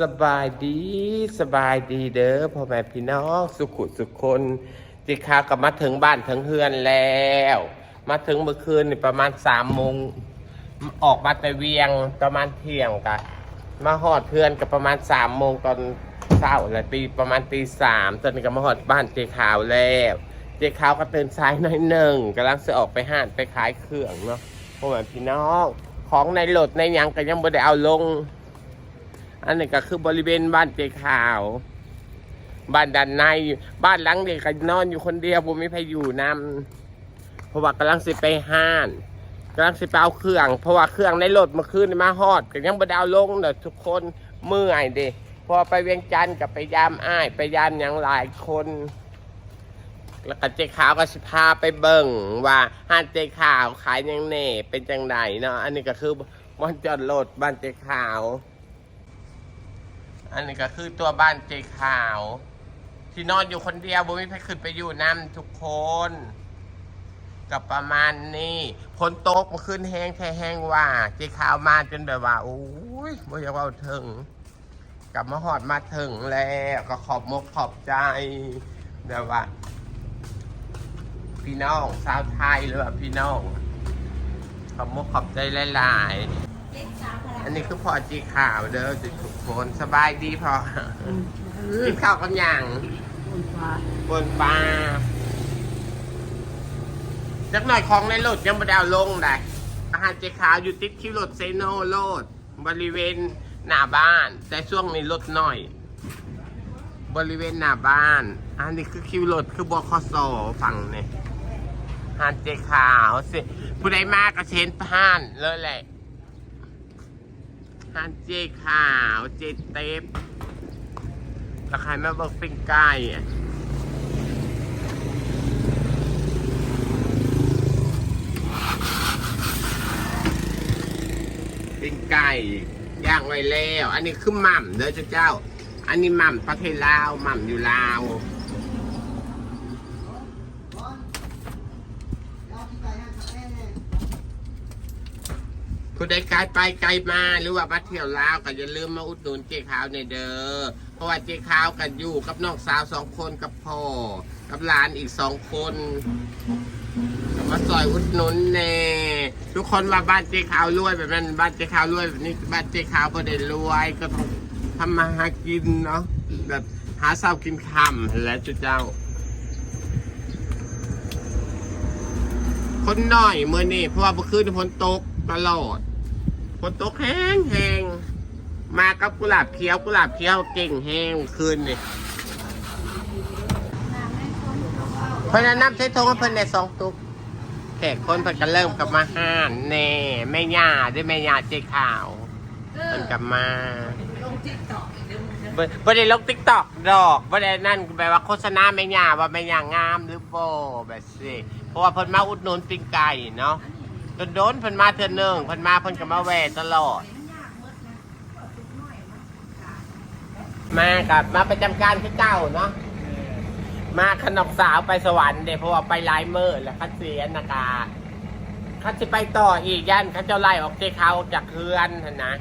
สบายดีสบายดีเด้อพ่อแม่พี่น้องสุขุสุขคนจิคากับมาถึงบ้านถึงเฮือนแล้ว มาถึงเมื่อคืนนี่ประมาณสามโมงออกมาแต่เวียงประมาณเที่ยงกันมาหอดเพื่อนกับประมาณสามโมงตอนเช้าอะไรปีประมาณตีสามตอนนี้ก็มาหอดบ้านเจขาวแล้วเจขาวก็ตื่นสายหน่อยหนึ่งกำลังจะออกไปห้านไปขายเครื่องเนาะพ่อแม่พี่น้องของในรถในยังก็ยังไม่ได้เอาลง อันนี้ก็คือบริเวณบ้านเจขาว บ้านด้านในบ้านหลังเด็กก็นอนอยู่คนเดียวผมไม่ไปอยู่นำเพราะว่ากำลังสิไปห้านกำลังสิไปเอาเครื่อง เพราะว่าเครื่องในรถเมื่อคืนมาฮอดก็ยังบ่ด้เอาลงเด้อทุกคนเมื่อยเด้พอไปเวียงจันทร์กับไปยามอ้ายไปยามหยังหลายคน แล้วก็เจ๊ขาวก็สิพาไปเบิ่งว่าห้านเจ๊ขาวขายยังแหน่เป็นจังไดเนาะอันนี้ก็คือบ้านจอดรถบ้านเจ๊ขาว อันนี้ก็คือตัวบ้านเจขาว ที่นอนอยู่คนเดียวบมีใครขึ้นไปอยู่น้ำทุกคนกับประมาณนี้ฝนตกมาขึ้นแห้งแท้แห้งว่าเจขาวมาจนแบบว่าโอ้ยบ่อยากว่าถึงกลับมาหอดมาถึงแล้วก็ขอบมกขอบใจแบบว่า พี่น้องชาวไทยหรือว่าพี่น้องขอบมกขอบใจหลายๆ อันนี้คือพอจีข่าวเด้อจุดทุกคนสบายดีพอกินข้าวกันอย่างบนปลาจักหน่อยของในรถยังไม่ได้เอาลงได้อาหารเจ๊ขาวอยู่ติดคิวรถเซโนโลดบริเวณหน้าบ้าน แต่ช่วงนี้รถหน่อย บริเวณหน้าบ้าน อันนี้คือคิวรถคือบคสฝั่งเนี่ยหานเจ๊ขาวสิผู้ใดมากก็เชนผ่านเลยแหละ ทานเจขาวเจเต็บราคามาบิกปิ้งไก่อะปิ้งไก่ย่างไว้แล้ว อันนี้คือหม่ำเด้อเจ้าเจ้าอันนี้หม่ำประเทศลาวหม่ำอยู่ลาว ผู้ใดไกลไปไกลมาหรือว่ามาเที่ยวลาวก็อย่าลืมมาอุดหนุนเจ๊ขาวในเด้อเพราะว่าเจ๊ขาวกันอยู่กับน้องสาวสองคนกับพ่อกับหลานอีกสองคนก็มาซอยอุดหนุนแน่ทุกคนว่าบ้านเจ๊ขาวรวยแบบนั้นบ้านเจ๊ขาวรวยแบบนี้บ้านเจ๊ขาวบ่ได้รวยก็ต้องทำมาหากินเนาะแบบหาเช้ากินคำแหล้วจุเจ้า คนหน่อยเมื่อนี่เพราะว่าเมื่อคืนฝนตก ตลอดฝนตกแห้งแห้งมากับกุหลาบเขียวกุหลาบเขียวเก่งแห้งเมื่อคืนนี่เพราะฉะนั้นน้ำใช้ทงให้เพิ่นในสองตุกแขกคนเพิ่นก็เริ่มกลับมาห้านแน่แม่ย่าด้วยแม่ย่าเจ๊ขาวเพิ่นกลับมาลงติ๊กต็อกเดี๋ยวมึงจะบ่บ่ได้ลงติ๊กต็อกดอกบ่ได้นั่นแปลว่าโฆษณาแม่ย่าว่าแม่ย่างามหรือโบแบบสิเพราะว่าเพิ่นมาอุดหนุนปิ้งไก่เนาะ โดนเพิ่นมาเทื่อหนึงเพิ่นมาเพิ่นก็มาแวะตลอด มากับมาประจำการคือเก่าเนาะมาขนมสาวไปสวรรค์เด้เพราะว่าไปหลายมื้อแล้วคัดเสียนากาคัดสิไปต่ออีกย่านเขาเจ้าไล่ออกเจเขาจากเฮือนหั่นนะ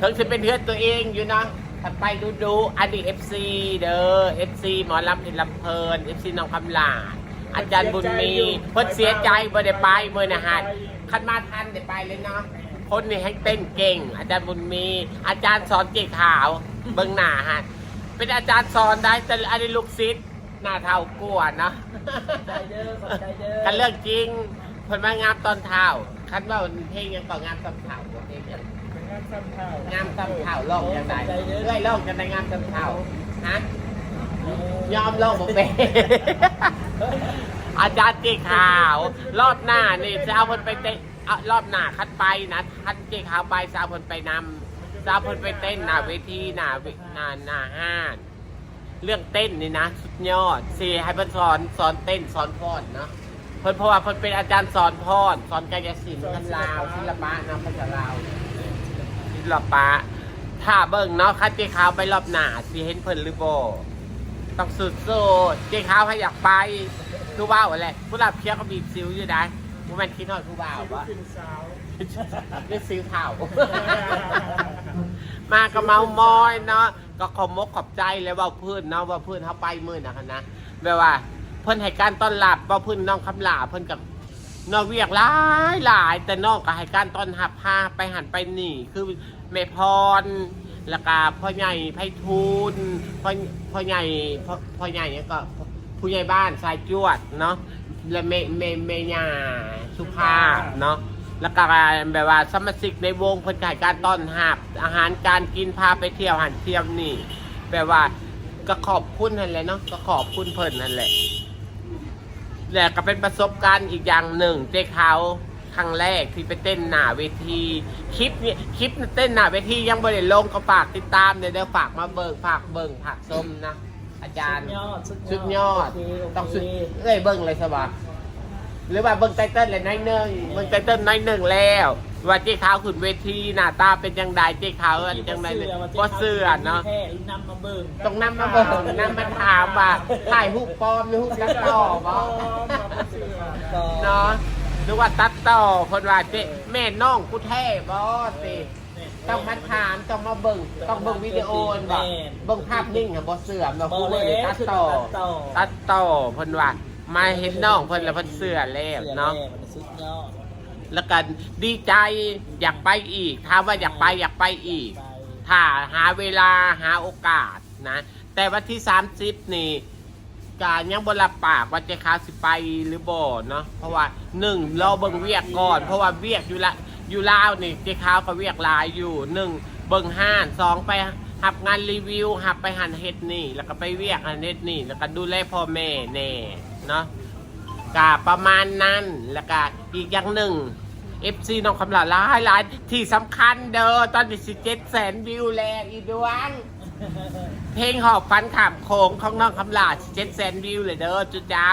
ถึงสิเป็นเฮือนตัวเองอยู่เนาะถ้าไปดูดูอดีต FC เด้อ FC หมอลำอินลำเพลิน FC น้องคำลาอาจารย์บุญมีเพิ่นเสียใจบ่ได้ไปเมื้อนะฮะ คันมาทันได้ไปเลยเนาะคนนี่ให้เต้นเก่ง อาจารย์บุญมี อาจารย์สอนเจ๊ขาวเบิ่งหน้าฮะเป็นอาจารย์สอนได้แต่อันนี้ลูกศิษย์หน้าเท่ากลัวเนาะใจเด้อขอบใจเด้อกันเรื่องจริงเพิ่นมางามตอนเท้าคันว่าเพลงยังก็งามตอนเท้าบ่เพลงยังงานซ้ำเท่างามตอนเท้าลองจังได๋เรื่อยลองจังได๋งามตอนเท้าฮะยอมลองบ่เป็น อาจารย์เจ๊ขาว รอบหน้านี่จะเอาเพิ่นไปเต้นเอารอบหน้าคัดไปนะคัดเจ๊ขาวไปจะเอาเพิ่นไปนำจะเอาเพิ่นไปเต้นหน้าเวทีหน้าเวหน้าหน้าห้านเรื่องเต้นนี่นะสุดยอดสี่ให้เพิ่นสอนสอนเต้นสอนฟ้อนเนาะเพิ่นเพราะว่าเพิ่นเป็นอาจารย์สอนฟ้อนสอนกายศิลป์กันลาวศิลปะนะภาษาลาวศิลปะถ้าเบิ่งเนาะคัดเจ๊ขาวไปรอบหน้าสิเห็นเพิ่นหรือบ่ต้องสุดโซดเจ๊ขาวให้อยากไป คือว่าวแหละผู้รับเคี้ยวก็บีบซิวอยู่ได้บ่แม่นคิดฮอดผู้บ่าวบ่ขึ้นสาว ไม่ซิวเท่ามากับเมามอยเนาะก็ขอบมกขอบใจเลยเว่าเพื่อนเนาะว่าเพื่อนเขาไปมือนะคะนะแบบว่า เพื่อนให้การต้อนรับว่าเพื่อนน้องคำลาเพื่อนกับน้องเวียกหลายหลายแต่น้องก็ให้การต้อนรับพาไปหันไปหนีคือแม่พรแล้วก็พ่อใหญ่ไพฑูรย์พ่อพ่อใหญ่พ่อพ่อใหญ่เนี่ยก็ ผู้ใหญ่บ้านสายจวดเนาะและเมเมเมญาสุภาพเนาะแล้วก็แบบว่าสมาชิกในวงเพิ่นขายการต้อนรับ อาหารการกินพาไปเที่ยวหันเที่ยวนี่แบบว่าก็ขอบคุณนั่นแหละเนาะก็ขอบคุณเพิ่นนั่นแหละและก็เป็นประสบการณ์อีกอย่างหนึ่งเจ๊เขาครั้งแรกที่ไปเต้นหน้าเวทีคลิปเนี่ยคลิปเต้นหน้าเวทียังไม่ได้ลงก็ฝากติดตามเดี๋ยวฝากมาเบิ่งฝากเบิ่งผักส้มนะ อาจารย์ สุดยอดสุดยอดโเคโเคต้องสุดเอ้ยเบิ้งเลยสบายหรือว่าเบิ้งไตเติ้ลเลยน้อยหนึ่งเบิ้งไตเติ้ลน้อยหนึ่งแล้ว ว่าเจ๊ขาวขึ้นเวทีหน้าตาเป็นยังไงเจ๊ขาวเป็นยังไงก็เสื้อเนาะแค่นำมาเบิ่งต้องนำมาเบิ้งนำมาถามว่าถ่ายรูปปลอมหรือรูปตัดต่อบ่เนาะหรือว่าตัดต่อคนว่าเจ๊แม่น้องกูแท้บ่สิ ต้องมาถามต้องมาเบิ้งต้องเบิ้งวิดีโอบ่เบิ้งภาพนิ่งค่ะบ่เสื่อมเนาะบอกูเลเลยยตัดคือต่อตัดต่อตัดต่อเพิ่นว่ามาเห็นน้องเพิ่นแล้วเพิ่นเสื้อแล้วเนาะมันสุดยอดแล้วกันดีใจอยากไปอีกถามว่าอยากไปอยากไปอีกไปถ้าหาเวลาหาโอกาสนะ แต่วันที่30นี่การยังบรับปากว่าเจะค้าสิไปหรือบ่เนาะเพราะว่าหนึ่งรอเบิ่งเวียกก่อน เพราะว่าเวียกอยู่ละ อยู่ลาวนี่เจ๊ค้าวก็เวียกหลายอยู่หนึ่งเบิ่งห้านสองไปหับงานรีวิวหับไปหันเฮ็ดนี่ แล้วก็ไปเวียกหันเฮ็ดนี่ แล้วก็ดูแลพ่อแม่แน่เนาะกาประมาณนั้นแล้วก็อีกอย่างหนึ่ง FC น้องคำหลาหลายลายที่สำคัญเด้อตอนนี้สิเจ็ดแสนวิวแล้วอีดวงเพลงหอบฟันขามโค้งของน้องคำหลาสิเจ็ดแสนวิวเลยเด้อจุดดา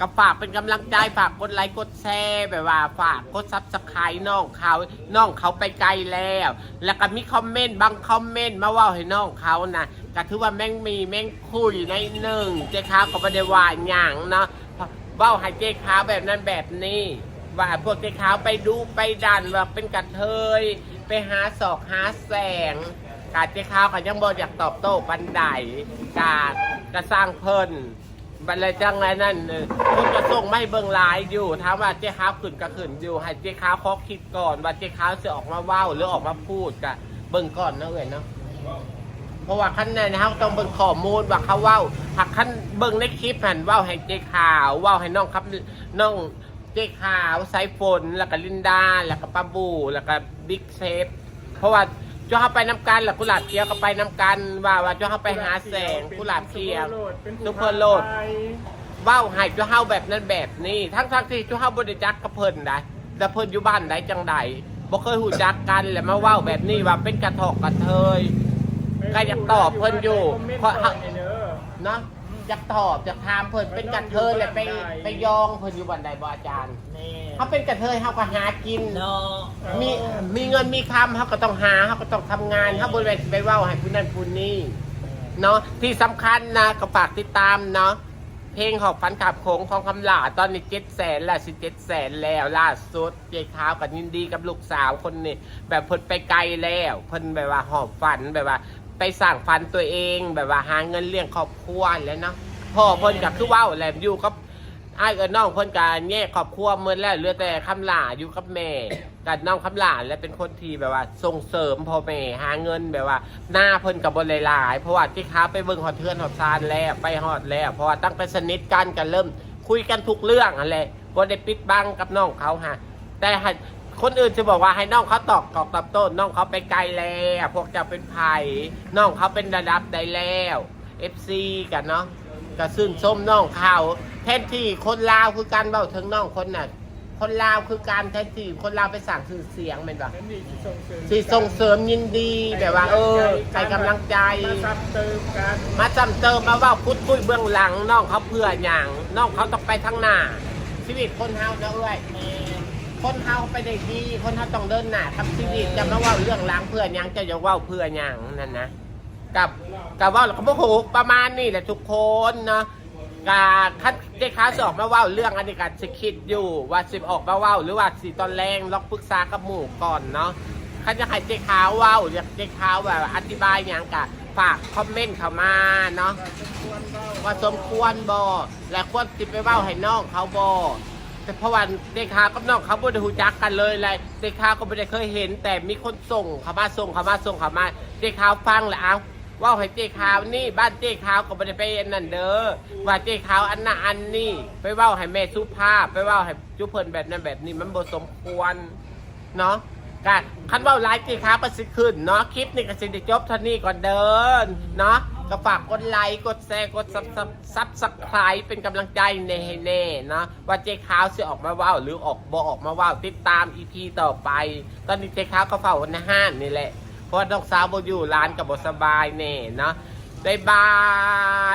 วก็ฝากเป็นกำลังใจฝากกดไลค์กดแชร์แบบว่า ฝากกดซับสไครต์น้องเขาน้องเขาไปไกลแล้ว แล้วก็มีคอมเมนต์บางคอมเมนต์มาว่าให้น้องเขานะก็ถือว่าแม่งมีแม่งคุยในหนึ่งเจ๊ค้าก็ไม่ได้ว่าหยังเนาะเว่าให้เจ๊ขาแบบนั้นแบบนี้ ว่าพวกเจ๊ขาไปดูไปดันว่าเป็นกระเทยไปหาศอกหาแสงกาเจ๊ขาวก็ยังบอกอยากตอบโต้ปันไดกากระสร้างเพิ่น บันเลยจังไรนั่นเออคนก็ส่งไม่เบิ่งหลายอยู่ถามว่าเจ๊ขาวขึ้นก็ขึ้นอยู่ ให้เจ๊ขาวเขาคิดก่อนว่าเจ๊ขาวจะออกมาว้าวหรือออกมาพูดกะเบิ่งก่อนนะเอ้ยเนาะเพราะว่าขั้นในเขาต้องเบิ่งข้อมูลว่าเขาว้าวหากขั้นเบิ่งในคลิปหันว้าวให้เจ๊ขาวเว้าวให้น้องครับน้องเจ๊ขาวไซฝนแล้วก็ลินดาแล้วก็ป้าบูแล้วก็บิ๊กเซฟเพราะว่า จ้าเขาไปน้ำกันแล้วกุหลาบเขียวก็ไปน้ำกัน ว่าว่าจ้าเขาไปหาแสงกุหลาบเขียวซุปเปอร์โหลดเว้าให้จ้าเขาแบบนั้นแบบนี้ทั้งทั้งที่จ้าเขาบริจักกับเพิ่นได้แต่เพิ่นอยู่บ้านใดจังใดบ่เคยหูจักกันแล้วมาเว้าแบบนี้ว่าเป็นกระทอกกระเทยก็อยากตอบเพิ่นอยู่เพราะเนาะ จะตอบจะถามเพิ่นเป็นกระเทยเลยไปไปยองเพิ่นอยู่บันไดบ่อาจารย์แน่เขาเป็นกระเทยเขาก็หากิน เนาะมีมีเงินมีคำเขาก็ต้องหาเขาก็ต้องทำงานเขาบริเวณไปเว่าให้ผู้นั้นผู้นี้เนาะที่สำคัญนะก็ฝากติดตามเนาะเพลงหอบฟันขับโขงของคำหลาตอนนี้เจ็ดแสนแล้วสิเจ็ดแสนแล้วล่าสุดเจ๊เท้ากับยินดีกับลูกสาวคนนี้แบบเพิ่นไปไกลแล้วเพิ่นแบบว่าหอบฝันแบบว่า ไปสร้างฝันตัวเองแบบว่าหาเงินเลี้ยงครอบครัวแล้วเนาะพ่อเพิ่นก็คือว่าแหลมอยู่กับไอ้ายกับน้องเพิ่นการแยกครอบครัวเมื่อแล้วเหลือแต่คำหลาอยู่กับแม่กับน้องคำหลาและเป็นคนที่แบบว่า ส่งเสริมพ่อแม่หาเงินแบบว่า หน้าเพิ่นกับบนหลายๆเพราะว่าที่ค้าไปเบิ่งหอดเทือนหอดซานแล้วไปหอดแล้ว เพราะว่าตั้งแต่สนิทกันกันเริ่ม คุยกันทุกเรื่องอะไรบ่ได้ปิดบังกับน้องเขาฮะแต่ให้ คนอื่นจะบอกว่าให้น้องเขาตอกกอกตับโต้นน้องเขาไปไกลแล้วพวกเจะเป็นไผ่น้องเขาเป็นระดับใดแล้ว FC กันเนาะก็ซึ่งส้มน้องเขาแทนที่คนลาวคือการเบาถึงน้องคนน่ะคนลาวคือการแทนที่คนลาวไปสั่งสื่อเสียงเป็นแบบสีส่งเสริมยินดีแบบว่า เออใส่กำลังใจ มาซ้ำเติมกันมาจำเติมมาว่าพูดคุยเบื้องหลังน้องเขาเพื่ออย่างน้องเขาต้องไปทั้งหน้าชีวิตคนเฮาเนาะเอ้ย คนเฮาไปได้ดี คนเฮาต้องเดินหน้าทำชีวิตจะมาเว่าเรื่องล้างเพื่อหยังจะจะเว่าเพื่อหยังนั่นนะกับกับเว่าแล้วก็โมโหประมาณนี้แหละทุกคนเนาะกาคัดเจ๊ค้าสออกมาเว่าเรื่องอันนี้กันสิคิดอยู่ว่าสิออกมาเว่าหรือว่าสิตอนแรงลองปรึกษากับหมู่ก่อนเนาะเขาจะให้เจ๊ขาวเว้าอยากเจ๊ขาวแบบอธิบายอย่างกะฝากคอมเมนต์เข้ามาเนาะว่าสมควรบ่และควรสิไปเว้าให้น้องเขาบ่ แต่เพราะว่าเจ๊ขากับน้องเขาบ่ได้รู้จักกันเลยเลยเจ๊ขาก็ไม่ได้เคยเห็น แต่มีคนส่งเขามาส่งเขามาส่งเขามาเจ๊ขาวฟังแล้วเอาว่าให้เจ๊ขาวนี่บ้านเจ๊ขาวก็ไม่ได้ไปอันนั่นเด้อว่าเจ๊ขาวอันน่ะอันนี่ไปเว้าให้แม่สุภาพไปเว้าให้จุเพิ่นแบบนั้นแบบนี้มันบ่สมควรเนาะกะคันเว่าไลฟ์จีครับก็สิขึ้นเนาะคลิปนี้ก็สิได้จบเท่านี้ก่อนเดินเนาะ ก็ฝากกดไลค์กดแชร์กดซับซับซับสไครป์เป็นกำลังใจในให้แน่นะว่าเจ๊ขาวสิออกมาว่าวหรือออกบอออกมาว่าวติดตามอีพีต่อไป ตอนนี้เจ๊ขาวก็เฝ้าวันห้านนี่แหละ เพราะว่าน้องสาวบอยู่ร้านกับบสบายแน่เนาะบายบา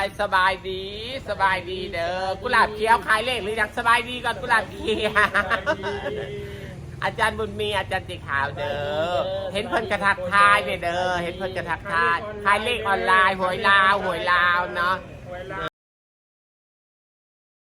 ยสบายดี สบายดีเด้อกุหลาบเขียวขายเลขหรือยังสบายดีก่อนกุหลาบเขียว อาจารย์บุญมีอาจารย์ติขาวเด้อเห็นเพิ่นกระทักทายเนี่ยเด้อเห็นเพิ่นกระทักทายขายเลขออนไลน์หวยลาวหวยลาวเนาะเวลา